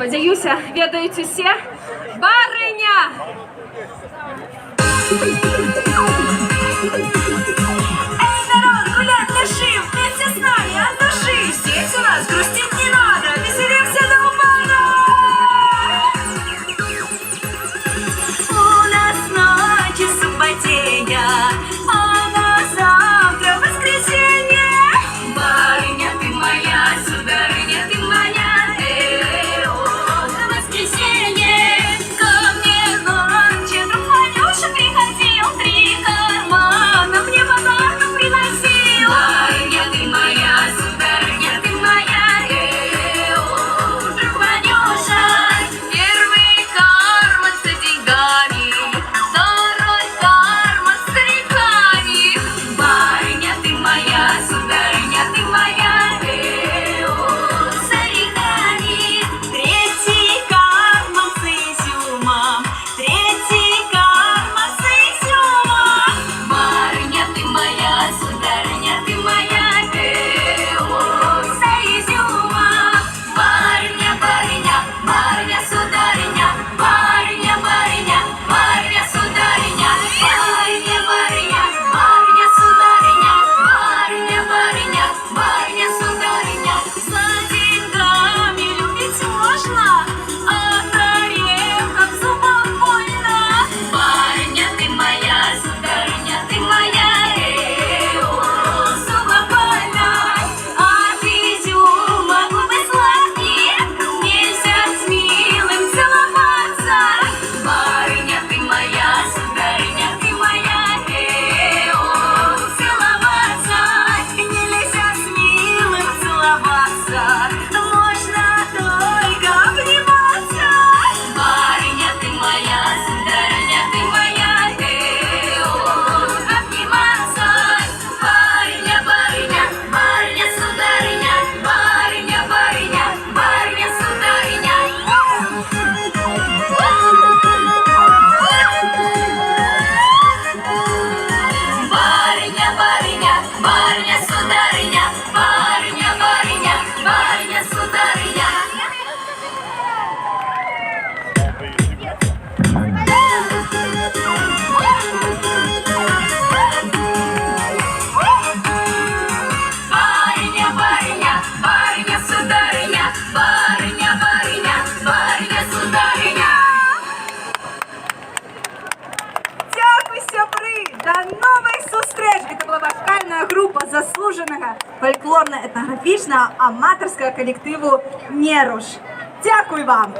Сподіваюся, відають усі. Бариня! Эй, народ, гулять нашим! Вместе с нами, от души! Здесь у нас грустяки! барыня, барыня, сударыня, барыня. выступила вокальная група заслуженого фольклорно-этнографичного аматорського колективу «Неруш». Дякую вам!